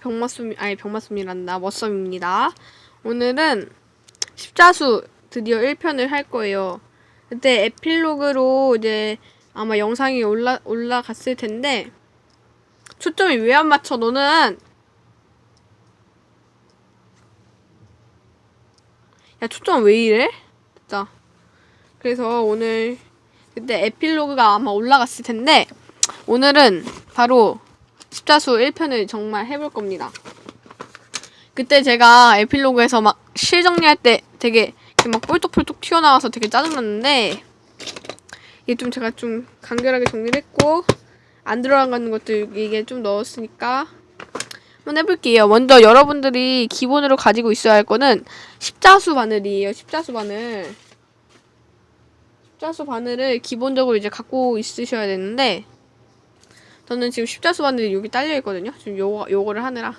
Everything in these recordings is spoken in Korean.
병마숨 아니 병마숨이란다 머썸입니다. 오늘은 십자수 드디어 1편을 할 거예요. 그때 에필로그로 이제 아마 영상이 올라 올라갔을 텐데 초점이 왜 안 맞춰 너는? 야 초점 왜 이래? 진짜. 그래서 오늘 그때 에필로그가 아마 올라갔을 텐데 오늘은 바로 십자수 1편을 정말 해볼 겁니다. 그때 제가 에필로그에서 막 실 정리할 때 되게 막 뿔뚝뿔뚝 튀어나와서 되게 짜증났는데 이게 좀 제가 좀 간결하게 정리를 했고 안 들어가는 것들 이게 좀 넣었으니까 한번 해볼게요. 먼저 여러분들이 기본으로 가지고 있어야 할 거는 십자수 바늘이에요. 십자수 바늘. 십자수 바늘을 기본적으로 이제 갖고 있으셔야 되는데 저는 지금 십자수 바늘이 여기 딸려 있거든요. 지금 요거 요거를 하느라.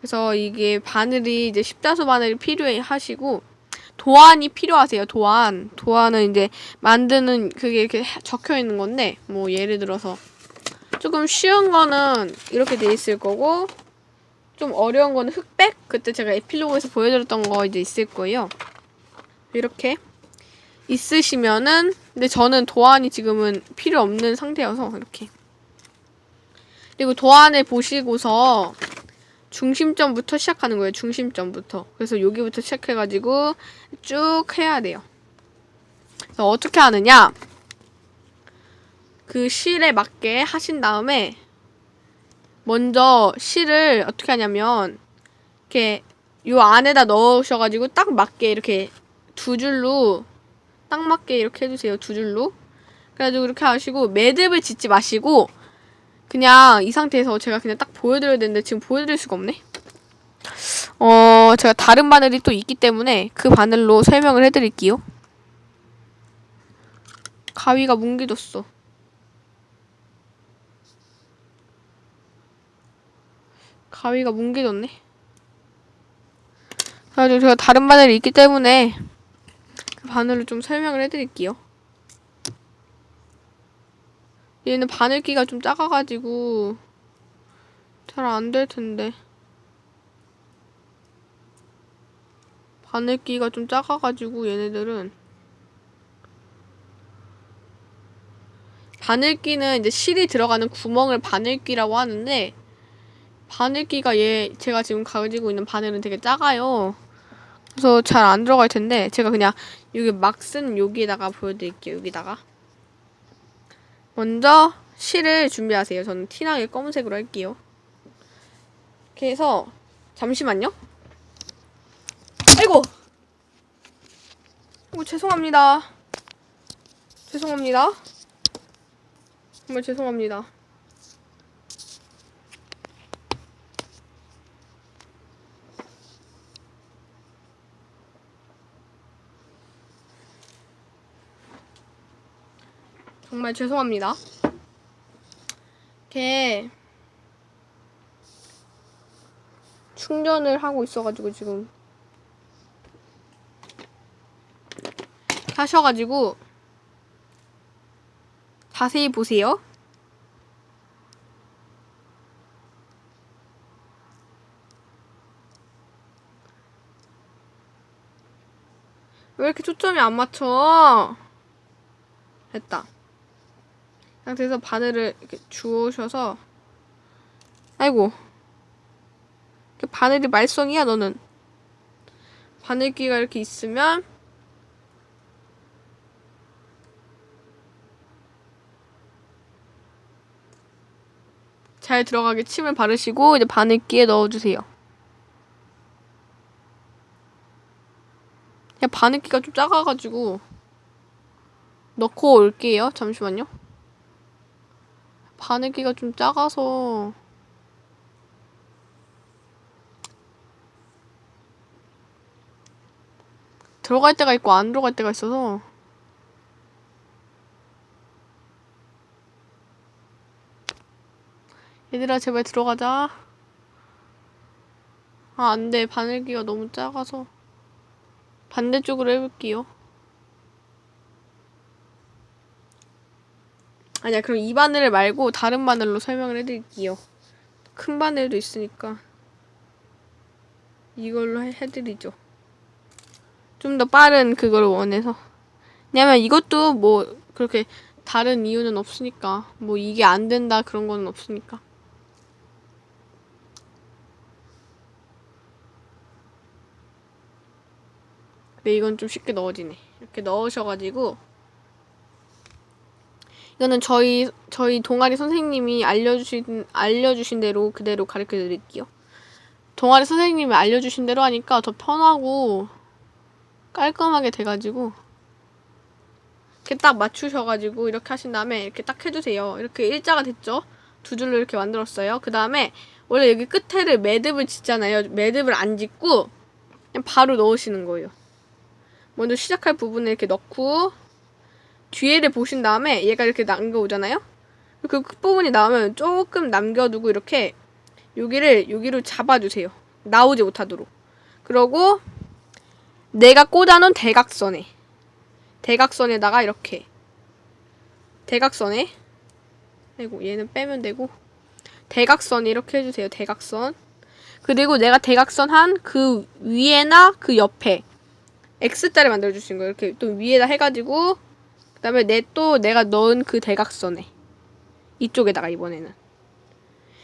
그래서 이게 바늘이 이제 십자수 바늘이 필요해 하시고 도안이 필요하세요. 도안. 도안은 이제 만드는 그게 이렇게 적혀 있는 건데 뭐 예를 들어서 조금 쉬운 거는 이렇게 돼 있을 거고 좀 어려운 거는 흑백 그때 제가 에필로그에서 보여드렸던 거 이제 있을 거예요. 이렇게 있으시면은 근데 저는 도안이 지금은 필요 없는 상태여서 이렇게 그리고 도안을 보시고서 중심점부터 시작하는 거예요. 중심점부터. 그래서 여기부터 시작해가지고 쭉 해야 돼요. 그래서 어떻게 하느냐? 그 실에 맞게 하신 다음에 먼저 실을 어떻게 하냐면 이렇게 요 안에다 넣으셔가지고 딱 맞게 이렇게 두 줄로 딱 맞게 이렇게 해주세요. 두 줄로. 그래가지고 이렇게 하시고 매듭을 짓지 마시고 그냥 이 상태에서 제가 그냥 딱 보여드려야 되는데 지금 보여드릴 수가 없네. 어, 제가 다른 바늘이 또 있기 때문에 그 바늘로 설명을 해드릴게요. 가위가 뭉개졌어. 가위가 뭉개졌네. 그래가지고 제가 다른 바늘이 있기 때문에 그 바늘을 좀 설명을 해드릴게요. 얘는 바늘기가 좀 작아가지고 잘 안 될 텐데. 바늘기가 좀 작아가지고 얘네들은 바늘기는 이제 실이 들어가는 구멍을 바늘기라고 하는데 바늘기가 얘 제가 지금 가지고 있는 바늘은 되게 작아요. 그래서 잘 안 들어갈 텐데 제가 그냥 여기 막 쓴 여기에다가 보여드릴게요. 여기다가 먼저 실을 준비하세요. 저는 티나게 검은색으로 할게요. 이렇게 해서 잠시만요. 아이고. 오 죄송합니다. 죄송합니다. 정말 죄송합니다. 정말 죄송합니다. 이렇게 충전을 하고 있어가지고 지금 하셔가지고 자세히 보세요. 왜 이렇게 초점이 안 맞춰? 됐다. 이 상태에서 바늘을 이렇게 주우셔서 아이고 바늘이 말썽이야 너는 바늘기가 이렇게 있으면 잘 들어가게 침을 바르시고 이제 바늘기에 넣어주세요. 바늘기가 좀 작아가지고 넣고 올게요. 잠시만요. 바늘기가 좀 작아서. 들어갈 때가 있고 안 들어갈 때가 있어서. 얘들아 제발 들어가자. 아 안돼. 바늘기가 너무 작아서. 반대쪽으로 해볼게요 아니야 그럼 이 바늘을 말고 다른 바늘로 설명을 해드릴게요 큰 바늘도 있으니까 이걸로 해, 해드리죠. 좀 더 빠른 그걸 원해서. 왜냐면 이것도 뭐 그렇게 다른 이유는 없으니까 뭐 이게 안 된다 그런 거는 없으니까. 근데 이건 좀 쉽게 넣어지네. 이렇게 넣으셔가지고 이거는 저희 저희 동아리 선생님이 알려주신 알려주신 대로 그대로 가르쳐 드릴게요. 동아리 선생님이 알려주신 대로 하니까 더 편하고 깔끔하게 돼가지고 이렇게 딱 맞추셔가지고 이렇게 하신 다음에 이렇게 딱 해주세요. 이렇게 일자가 됐죠? 두 줄로 이렇게 만들었어요. 그 다음에 원래 여기 끝에를 매듭을 짓잖아요. 매듭을 안 짓고 그냥 바로 넣으시는 거예요. 먼저 시작할 부분을 이렇게 넣고 뒤에를 보신 다음에 얘가 이렇게 남겨오잖아요? 그 끝부분이 나오면 조금 남겨두고 이렇게 여기를 여기로 잡아주세요. 나오지 못하도록. 그러고 내가 꽂아놓은 대각선에 대각선에다가 이렇게 대각선에 아이고 얘는 빼면 되고 대각선 이렇게 해주세요. 대각선 그리고 내가 대각선 한 그 위에나 그 옆에 X자를 만들어 주신 거예요. 이렇게 또 위에다 해가지고 그다음에 내 또 내가 넣은 그 대각선에 이쪽에다가 이번에는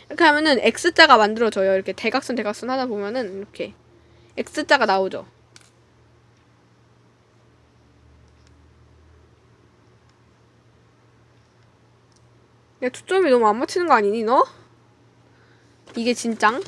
이렇게 하면은 X자가 만들어져요. 이렇게 대각선 대각선 하다 보면은 이렇게 X자가 나오죠. 야 초점이 너무 안 맞추는 거 아니니 너? 이게 진짱?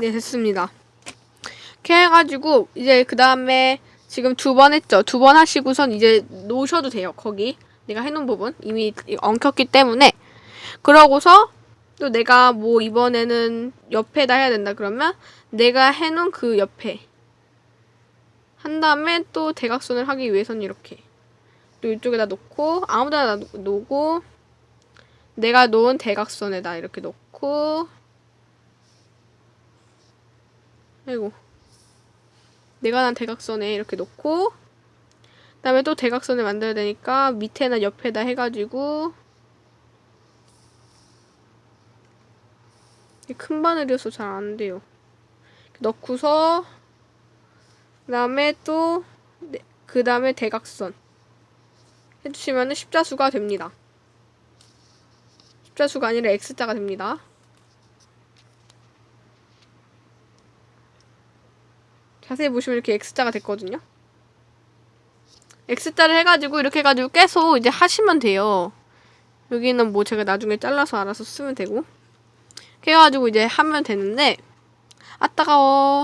네 됐습니다. 이렇게 해가지고 이제 그 다음에 지금 두 번 했죠. 두 번 하시고선 이제 놓으셔도 돼요. 거기 내가 해놓은 부분 이미 엉켰기 때문에 그러고서 또 내가 뭐 이번에는 옆에다 해야 된다 그러면 내가 해놓은 그 옆에 한 다음에 또 대각선을 하기 위해서는 이렇게 또 이쪽에다 놓고 아무데나 놓- 놓고 내가 놓은 대각선에다 이렇게 놓고 아이고 내가 난 대각선에 이렇게 놓고 그 다음에 또 대각선을 만들어야 되니까 밑에나 옆에다 해가지고 큰 바늘이어서 잘 안 돼요. 넣고서 그 다음에 또 그 다음에 대각선 해주시면은 십자수가 됩니다. 십자수가 아니라 X자가 됩니다. 자세히 보시면 이렇게 X자가 됐거든요. X자를 해가지고 이렇게 해가지고 계속 이제 하시면 돼요. 여기는 뭐 제가 나중에 잘라서 알아서 쓰면 되고. 이렇게 해가지고 이제 하면 되는데 아 따가워.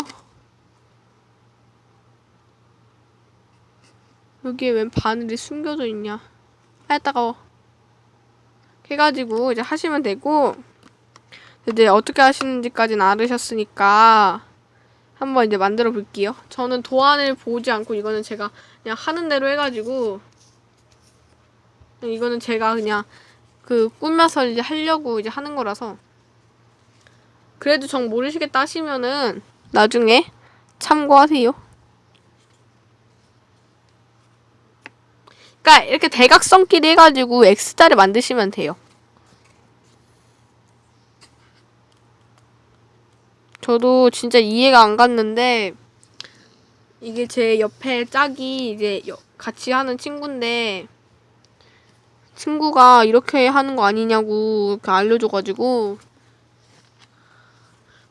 여기에 웬 바늘이 숨겨져 있냐. 아 따가워. 해가지고 이제 하시면 되고 이제 어떻게 하시는지까지는 알으셨으니까 한번 이제 만들어 볼게요. 저는 도안을 보지 않고 이거는 제가 그냥 하는 대로 해가지고 이거는 제가 그냥 그 꾸며서 이제 하려고 이제 하는 거라서 그래도 정 모르시겠다 하시면은 나중에 참고하세요. 그러니까 이렇게 대각선끼리 해가지고 X자를 만드시면 돼요. 저도 진짜 이해가 안 갔는데 이게 제 옆에 짝이 이제 여- 같이 하는 친구인데 친구가 이렇게 하는 거 아니냐고 이렇게 알려줘가지고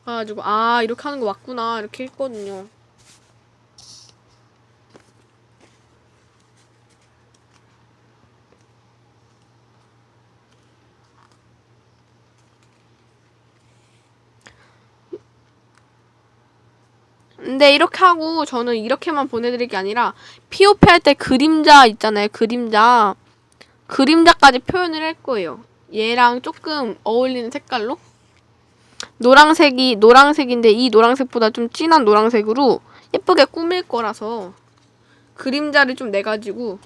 그래가지고 아 이렇게 하는 거 맞구나 이렇게 했거든요. 근데 이렇게 하고 저는 이렇게만 보내드릴 게 아니라 POP 할 때 그림자 있잖아요. 그림자. 그림자까지 표현을 할 거예요. 얘랑 조금 어울리는 색깔로. 노랑색이 노랑색인데 이 노랑색보다 좀 진한 노랑색으로 예쁘게 꾸밀 거라서 그림자를 좀 내가지고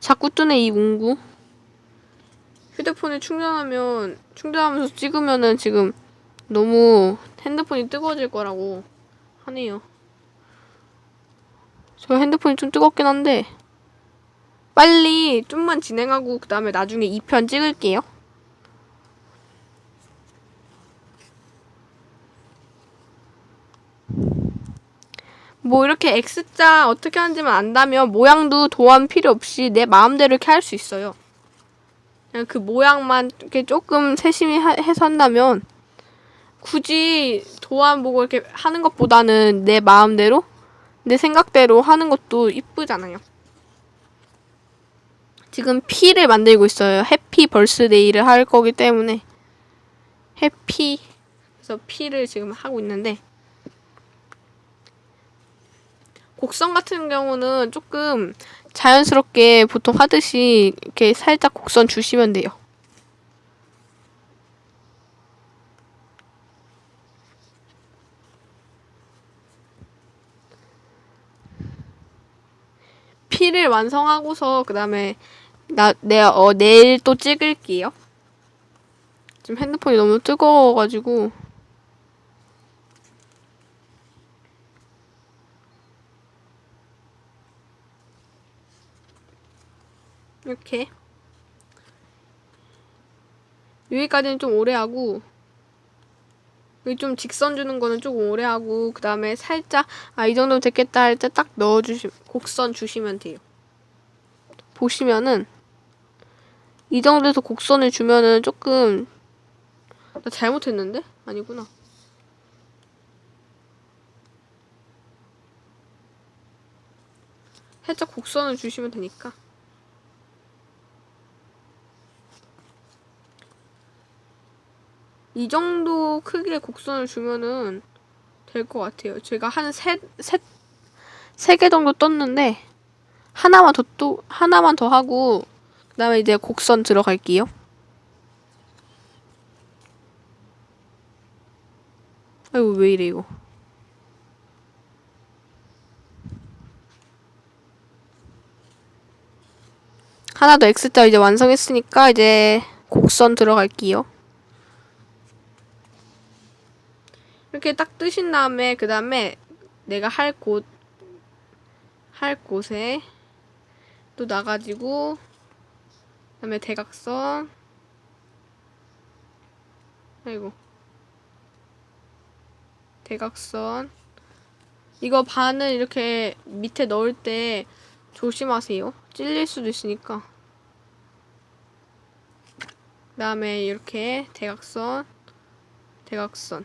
자꾸 뜨네 이 문구. 휴대폰에 충전하면 충전하면서 찍으면은 지금 너무 핸드폰이 뜨거워질 거라고 하네요. 저 핸드폰이 좀 뜨겁긴 한데 빨리 좀만 진행하고 그 다음에 나중에 2편 찍을게요. 뭐 이렇게 X자 어떻게 하는지만 안다면 모양도 도안 필요 없이 내 마음대로 이렇게 할 수 있어요. 그냥 그 모양만 이렇게 조금 세심히 하- 해서 한다면 굳이 도안 보고 이렇게 하는 것보다는 내 마음대로 내 생각대로 하는 것도 이쁘잖아요. 지금 P를 만들고 있어요. 해피 벌스데이를 할 거기 때문에 해피 그래서 P를 지금 하고 있는데 곡선 같은 경우는 조금 자연스럽게 보통 하듯이 이렇게 살짝 곡선 주시면 돼요. P를 완성하고서 그 다음에 나, 내, 어, 내일 또 찍을게요. 지금 핸드폰이 너무 뜨거워가지고. 이렇게. 여기까지는 좀 오래 하고, 여기 좀 직선 주는 거는 조금 오래 하고, 그 다음에 살짝, 아, 이 정도면 됐겠다 할 때 딱 넣어주시, 곡선 주시면 돼요. 보시면은, 이 정도에서 곡선을 주면은 조금 나 잘못했는데? 아니구나. 살짝 곡선을 주시면 되니까. 이 정도 크기의 곡선을 주면은 될 것 같아요. 제가 한 세, 세, 세 개 정도 떴는데, 하나만 더 또, 하나만 더 하고, 그 다음에 이제 곡선 들어갈게요. 아이고, 왜 이래, 이거. 하나 더 X자 이제 완성했으니까 이제 곡선 들어갈게요. 이렇게 딱 뜨신 다음에 그 다음에 내가 할 곳, 할 곳에 또 나가지고 그 다음에 대각선. 아이고. 대각선. 이거 반을 이렇게 밑에 넣을 때 조심하세요. 찔릴 수도 있으니까. 그 다음에 이렇게 대각선 대각선.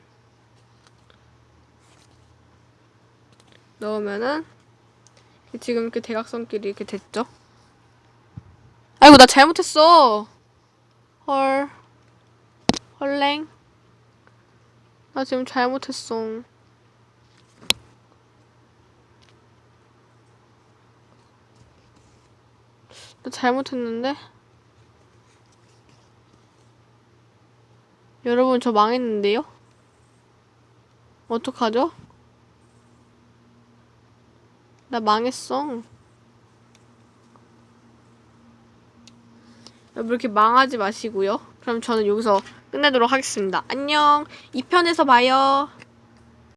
넣으면은 지금 이렇게 대각선끼리 이렇게 됐죠? 나 잘못했어. 헐. 헐랭. 나 지금 잘못했어. 나 잘못했는데? 여러분 저 망했는데요? 어떡하죠? 나 망했어. 여러분 이렇게 망하지 마시고요. 그럼 저는 여기서 끝내도록 하겠습니다. 안녕. 2편에서 봐요.